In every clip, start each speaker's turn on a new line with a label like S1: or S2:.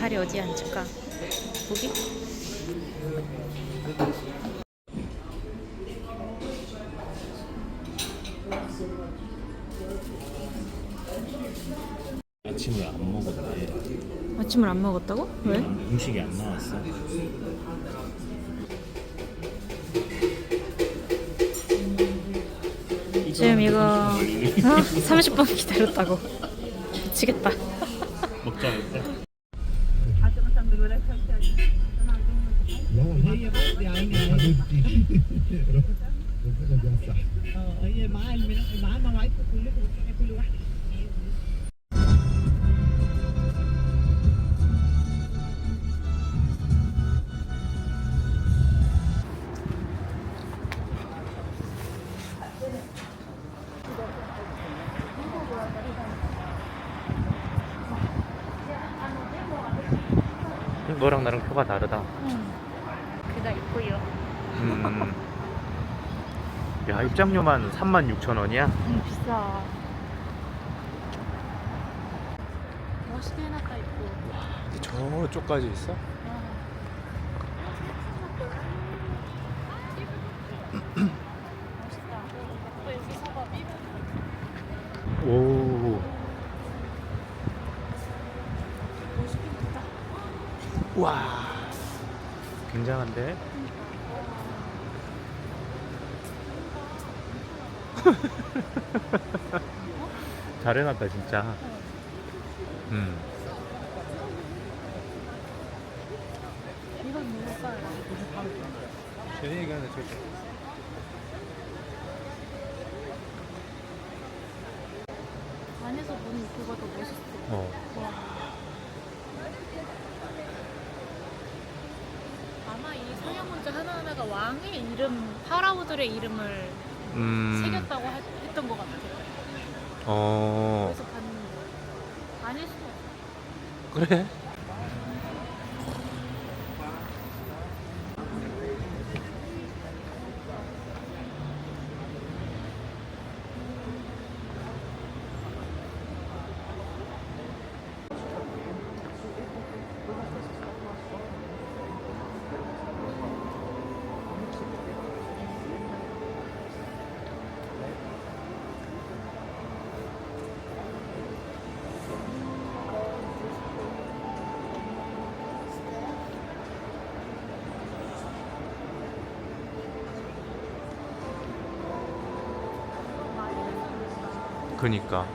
S1: 자리 어디 앉을까? 여기?
S2: 아침을 안 먹었네.
S1: 아침을 안 먹었다고? 왜?
S2: 음식이 안 나왔어.
S1: 지금 이거 어? 30분 기다렸다고. 미치겠다.
S2: 먹자 آه،
S3: هي معاها معاه مواعيدكم كلكم كل
S2: واحد 입장료만 36,000원이야?
S1: 음, 비싸. 멋있게 해놨다 있고.
S2: 저쪽까지 있어? 오. 와. 굉장한데? 잘 해놨다 진짜. 음.
S1: 이건 뭘까요?
S2: 제 얘기하는 저.
S1: 안에서 보는 그거 더 멋있어.
S2: 어.
S1: 와. 아마 이 상여문자 하나하나가 왕의 이름, 파라오들의 이름을
S2: 음.
S1: 새겼다고 하- 했던 것 같아요.
S2: 어.
S1: 그래서 봤는데 아닐 수도 없어.
S2: 그니까.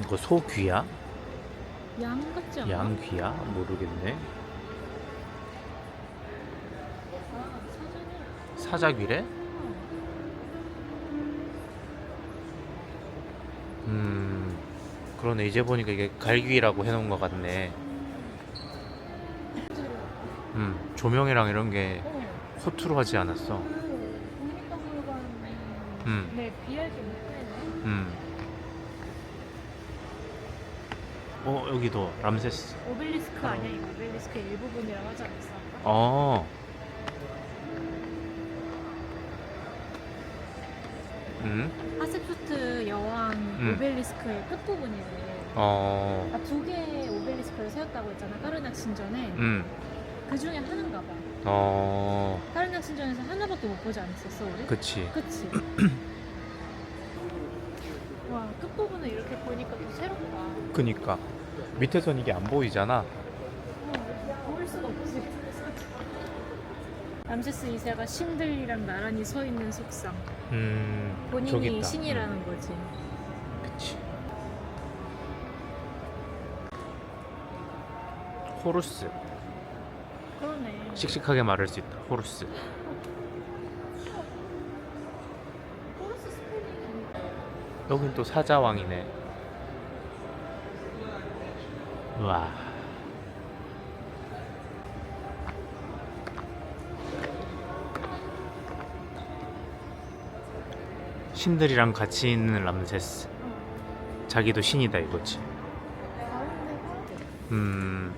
S2: 이거 소 귀야?
S1: 양 같지 않아?
S2: 양 귀야? 모르겠네. 사자귀래? 음, 그러네. 이제 보니까 이게 갈귀라고 해놓은 것 같네. 음, 조명이랑 이런 게
S1: 어.
S2: 허투루 하지 않았어. 음,
S1: 네.
S2: 음. 어, 여기도 람세스.
S1: 오벨리스크 아니야 이거 오벨리스크 일부분이라고 하지 않았어?
S2: 어. 음,
S1: 하셉수트 여왕
S2: 음.
S1: 오벨리스크의 끝부분이래.
S2: 어,
S1: 아, 두 개의 오벨리스크를 세웠다고 했잖아 까르낙 신전에.
S2: 음,
S1: 그 중에 하나인가 봐.
S2: 어,
S1: 까르낙 신전에서 하나밖에 못 보지 않았었어 우리?
S2: 그치.
S1: 그치? 와 끝부분을 이렇게 보니까 더 새롭다.
S2: 그니까. 밑에선 이게 안 보이잖아.
S1: 어, 볼 수가 없지. 람세스 2세가 신들이랑 나란히 서 있는 속상.
S2: 음, 저기
S1: 본인이
S2: 있다.
S1: 신이라는 거지.
S2: 그치. 호루스.
S1: 그러네.
S2: 씩씩하게 말할 수 있다. 호루스.
S1: 호르스 스펠링이
S2: 여긴 또 사자왕이네. 와. 신들이랑 같이 있는 람세스. 자기도 신이다 이거지. 음,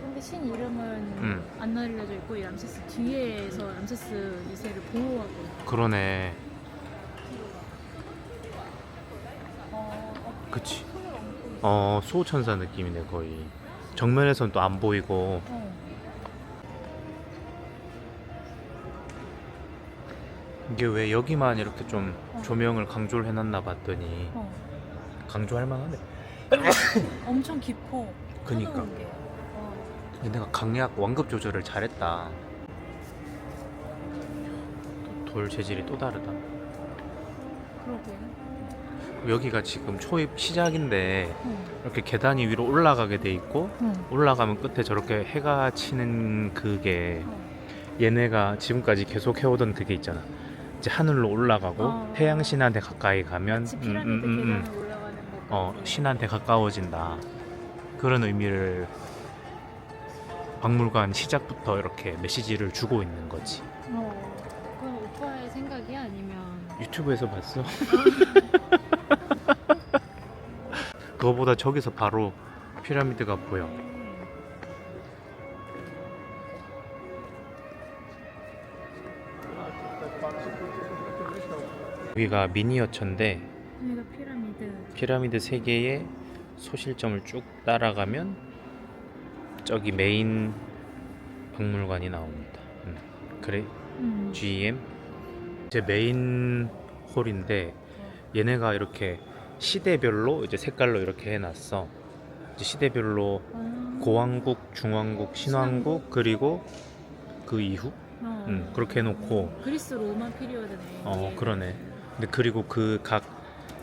S1: 근데 신 이름은
S2: 음.
S1: 안 알려져 있고 이 람세스 뒤에서 람세스 2세를 보호하고
S2: 그러네.
S1: 어,
S2: 그치. 어, 수호천사 느낌이네 거의. 정면에선 또 안 보이고.
S1: 어.
S2: 이게 왜 여기만 이렇게 좀
S1: 어.
S2: 조명을 강조를 해놨나 봤더니
S1: 어.
S2: 강조할 만하네.
S1: 엄청 깊어
S2: 그니까.
S1: 해놓은 게. 어.
S2: 근데 내가 강약 완급 조절을 잘했다. 돌 재질이 또 다르다.
S1: 그러게
S2: 여기가 지금 초입 시작인데
S1: 어.
S2: 이렇게 계단이 위로 올라가게 돼 있고
S1: 어.
S2: 올라가면 끝에 저렇게 해가 치는 그게
S1: 어.
S2: 얘네가 지금까지 계속 해오던 그게 있잖아. 이제 하늘로 올라가고
S1: 어.
S2: 태양 신한테 가까이 가면 음,
S1: 피라미드
S2: 음, 음, 음.
S1: 계단을 올라가는 것
S2: 어. 신한테 가까워진다. 그런 의미를 박물관 시작부터 이렇게 메시지를 주고 있는 거지.
S1: 어. 그건 오빠의 생각이 야 아니면
S2: 유튜브에서 봤어. 그거보다 저기서 바로 피라미드가 보여. 여기가 미니어처인데
S1: 여기가 피라미드
S2: 피라미드 세 개의 소실점을 쭉 따라가면 저기 메인 박물관이 나옵니다. 음. 그래
S1: 음.
S2: GM 이제 메인 홀인데 얘네가 이렇게 시대별로 이제 색깔로 이렇게 해놨어. 이제 시대별로
S1: 아.
S2: 고왕국, 중왕국, 신왕국 그리고 그 이후
S1: 어.
S2: 음, 그렇게 해놓고
S1: 그리스 로마 피리어드네
S2: 어. 그러네. 근데 그리고 그 각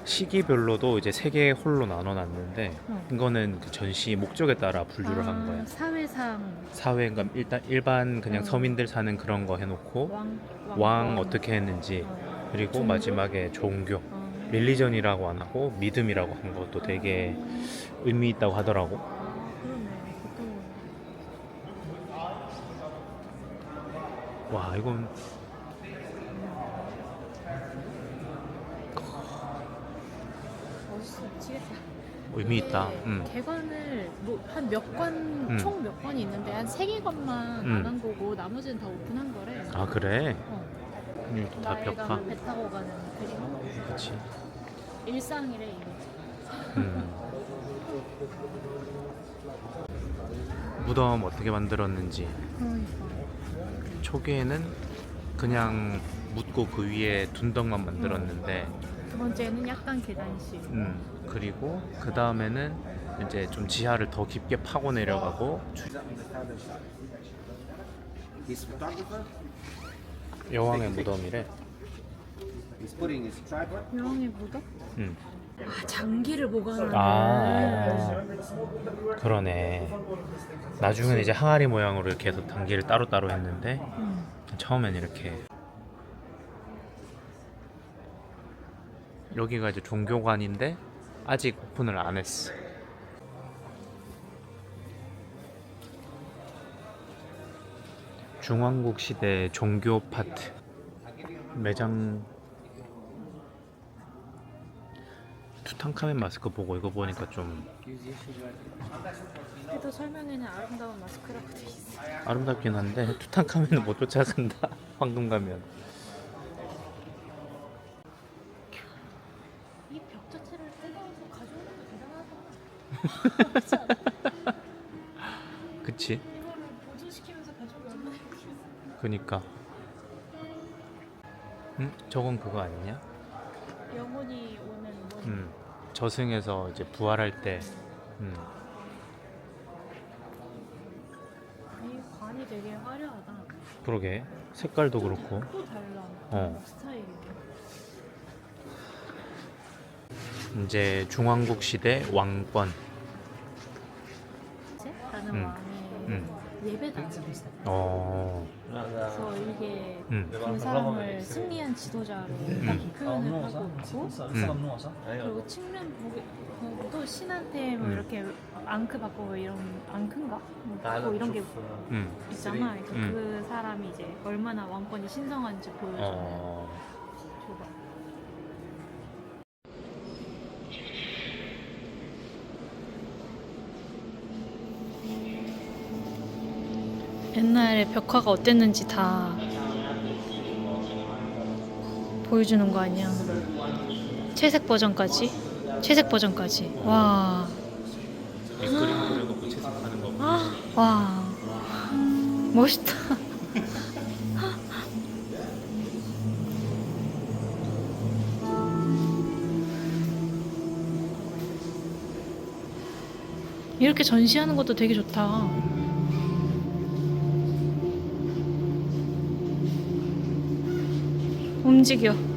S2: 시기별로도 이제 세 개의 홀로 나눠놨는데
S1: 어.
S2: 이거는 그 전시 목적에 따라 분류를
S1: 아,
S2: 한 거야.
S1: 사회상
S2: 사회 그러니까 일단 일반 그냥
S1: 어.
S2: 서민들 사는 그런 거 해놓고
S1: 왕,
S2: 왕 어떻게 했는지
S1: 어.
S2: 그리고
S1: 종교?
S2: 마지막에 종교
S1: 어.
S2: 릴리전이라고 안 하고 믿음이라고 한 것도 되게 의미 있다고 하더라고.
S1: 아, 그러네
S2: 와 이건
S1: 멋있어 미치겠다
S2: 의미 있다. 음.
S1: 개관을 뭐 한 몇 관
S2: 음.
S1: 총 몇 관이 있는데 한 세 개 관만
S2: 음.
S1: 안 한 거고 나머지는 다 오픈한 거래
S2: 아 그래?
S1: 어.
S2: 이것도 다 벽화.
S1: 배 타고 가는 그림
S2: 그렇지.
S1: 일상이래 이게
S2: 음. 무덤 어떻게 만들었는지
S1: 그러니까
S2: 초기에는 그냥 묻고 그 위에 둔덕만 만들었는데
S1: 두 번째는 약간 계단식
S2: 음, 그리고 그 다음에는 이제 좀 지하를 더 깊게 파고 내려가고. 여왕의 무덤이래.
S1: 여왕의 무덤?
S2: 음.
S1: 아, 장기를 보관하는
S2: 아 그러네. 나중에는 이제 항아리 모양으로 이렇게 해서 단계를 따로따로 했는데
S1: 음.
S2: 처음엔 이렇게 여기가 이제 종교관인데 아직 오픈을 안 했어. 중왕국 시대 종교 파트. 매장. 투탕카멘 마스크 보고 이거 보니까 좀
S1: 그래도 설명에는 아름다운 마스크라고 돼 있어
S2: 아름답긴 한데 투탕카멘은 못 쫓아간다. 황금 가면
S1: 이 벽 자체를 뜯어서 가져오는 거 대단하다 이거를 가져오면 얼마나 힘들어
S2: 그니까. 응? 저건 그거 아니냐?
S1: 영혼이 오는 뭐.
S2: 음, 저승에서 이제 부활할 때. 음,
S1: 이 관이 되게 화려하다.
S2: 그러게. 색깔도 그렇고.
S1: 또 달라.
S2: 어.
S1: 스타일이.
S2: 이제 중왕국 시대 왕권 음.
S1: 그 사람을 승리한 지도자로 딱 음. 표현을 하고 있고
S2: 음.
S1: 그리고 측면 뭐, 뭐, 보고도 신한테 뭐
S2: 음.
S1: 이렇게 앙크 받고 뭐 이런 앙크인가 뭐 받고 이런 게
S2: 음.
S1: 있잖아. 그,
S2: 음.
S1: 그 사람이 이제 얼마나 왕권이 신성한지 보여줘.
S2: 어.
S1: 줘봐. 옛날에 벽화가 어땠는지 다 보여주는 거 아니야? 채색 버전까지? 채색 버전까지. 와.
S2: 그림 그려놓고 채색하는 거.
S1: 와. 멋있다. 이렇게 전시하는 것도 되게 좋다. 움직여.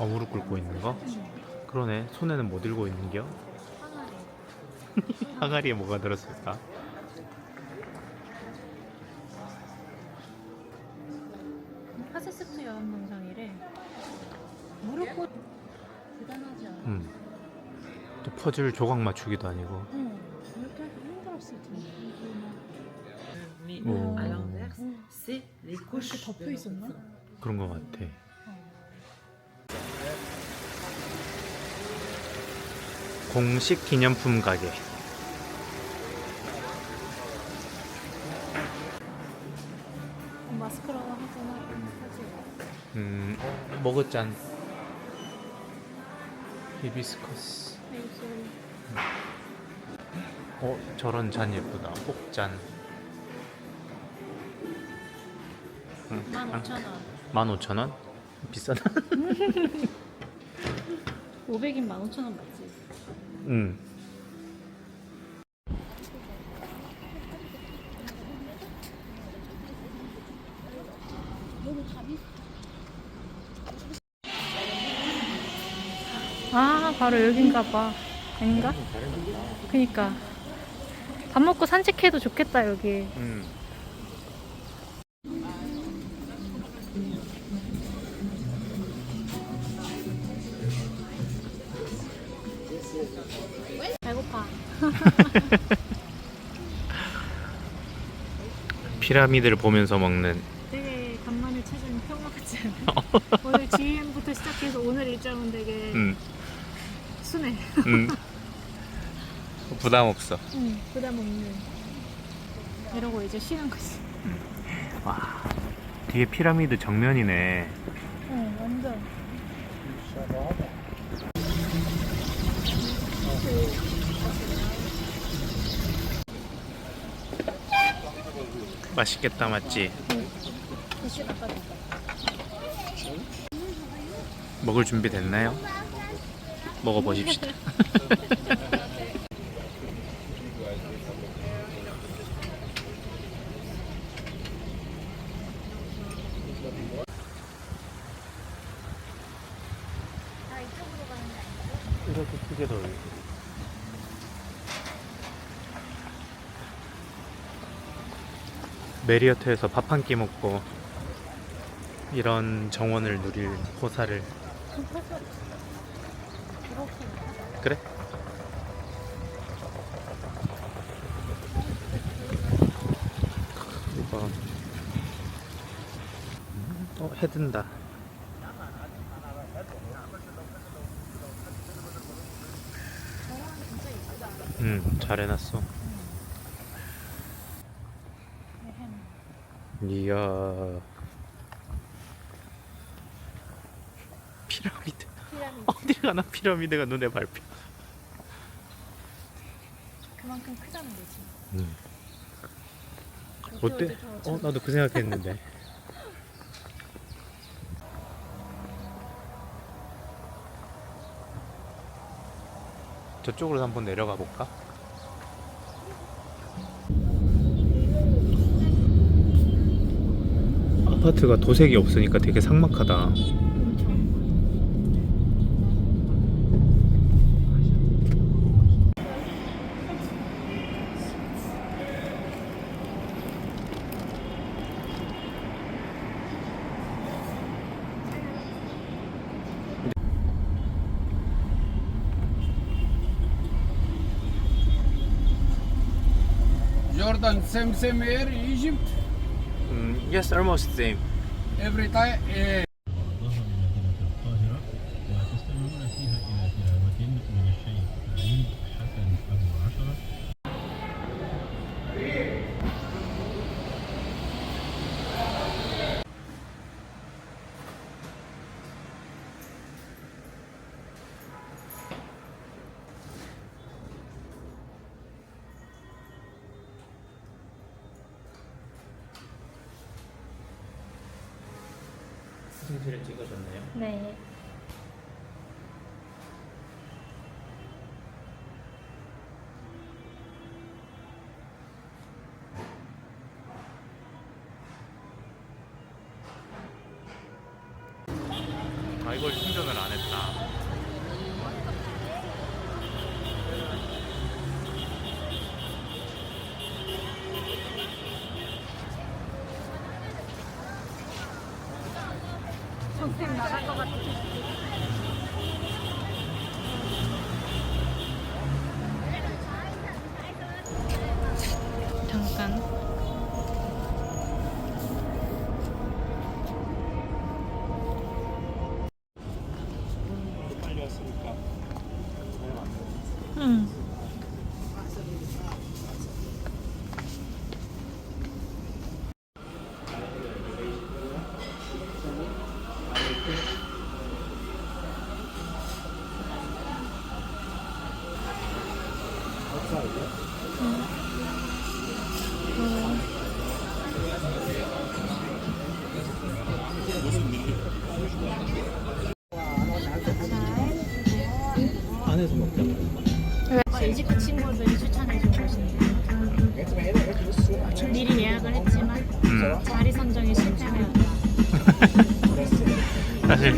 S2: 아 무릎 꿇고 있는 거? 그러네. 손에는 뭐 들고 있는겨? 항아리에 뭐가 들었을까?
S1: 하세스트 여행 동상이래. 무릎 꿇 대단하지 않아?
S2: 음. 또 퍼즐 조각 맞추기도 아니고.
S1: 응. 이렇게 하기 힘들었을 텐데.
S4: Mais
S2: Oh.
S4: à l'inverse, c'est les couches.
S1: 덮여 있었나?
S2: 그런 거 같아. 공식 기념품 가게.
S1: 마스크라고 하잖아.
S2: 음, 머그잔. 히비스커스. 어, 저런 잔 예쁘다. 혹잔. 응,
S1: 15,000원.
S2: 15,000원? 비싸다.
S1: 500인 15,000원 맞지?
S2: 응.
S1: 아, 바로 여긴가 봐. 아닌가? 그니까. 밥 먹고 산책해도 좋겠다, 여기.
S2: 응. 피라미드를 보면서 먹는
S1: 되게 간만에 찾은 평화 같지 않아? 오늘 GM부터 시작해서 오늘 일정은 되게
S2: 음,
S1: 순해.
S2: 음. 부담 없어.
S1: 응, 부담 없는. 이러고 이제 쉬는 거지.
S2: 와, 뒤에 피라미드 정면이네.
S1: 응, 완전.
S2: 맛있겠다, 맞지? 먹을 준비 됐나요? 먹어보십시다. 이렇게 크게 돌. 메리어트에서 밥 한 끼 먹고 이런 정원을 누릴 호사를. 그래? 이거. 어 해든다. 응 잘 해놨어 이야 피라미드
S1: 피라미드.
S2: 어딜 가나 피라미드가 눈에 밟혀
S1: 그만큼 크다는 거지.
S2: 음.
S1: 어때,
S2: 어 나도 그 생각했는데 저쪽으로 한번 내려가 볼까? 아파트가 도색이 없으니까 되게 삭막하다.
S5: Jordan semsem yer Egypt.
S2: 음, yes, almost same.
S5: Every time. eh,
S2: 사진을 찍으셨나요?
S1: 네.
S2: 아, 이걸 충전을 안 했다.
S1: 나갈 것
S2: 같아요.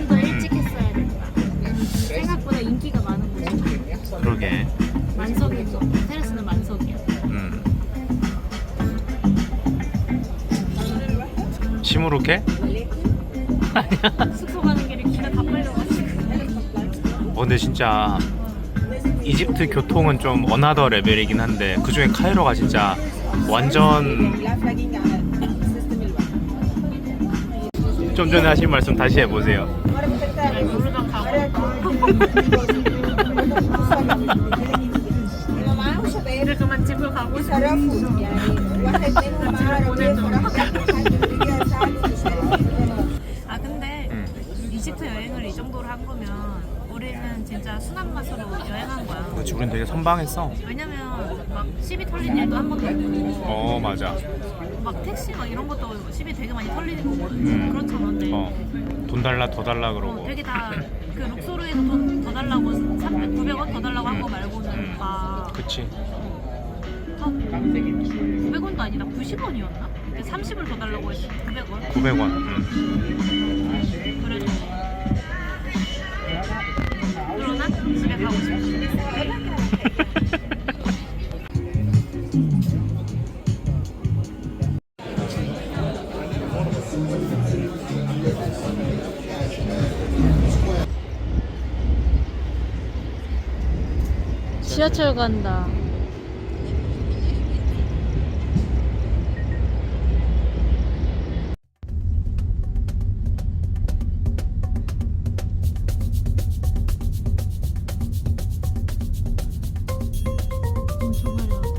S1: 좀 더 일찍 했어야 된다. 생각보다 인기가 많은 곳이야.
S2: 그러게.
S1: 만석인 거. 테라스는 만석이야.
S2: 음. 시무룩해?
S1: 숙소 가는 길에 기가 다 빨려가지고.
S2: 어, 근데 진짜 이집트 교통은 좀 어나더 레벨이긴 한데 그 중에 카이로가 진짜 완전 좀 전에 하신 말씀 다시 해보세요.
S1: 집을 가고.
S6: 아 근데
S2: 음.
S6: 이집트 여행을 이 정도로 한 거면 우리는 진짜 순한 맛으로 여행한 거야.
S2: 그렇지, 우린 되게 선방했어.
S6: 왜냐면 막 시비 털린 일도 한 번도 없고
S2: 어, 맞아.
S6: 막 택시 막 이런 것도 시비 되게 많이 털리는 거고
S2: 음.
S6: 그렇잖아. 근데
S2: 어, 돈 달라 더 달라
S6: 어,
S2: 그러고.
S6: 되게 다 그 룩소르에서 돈 더 달라고 300, 900원 더 달라고 한 거 말고는
S2: 음.
S6: 다
S2: 그치.
S6: 900원도 아니다 90원이었나? 30을 더 달라고 했어 900원
S2: 900원. 음.
S1: 지하철 간다. 엄청 화려하다.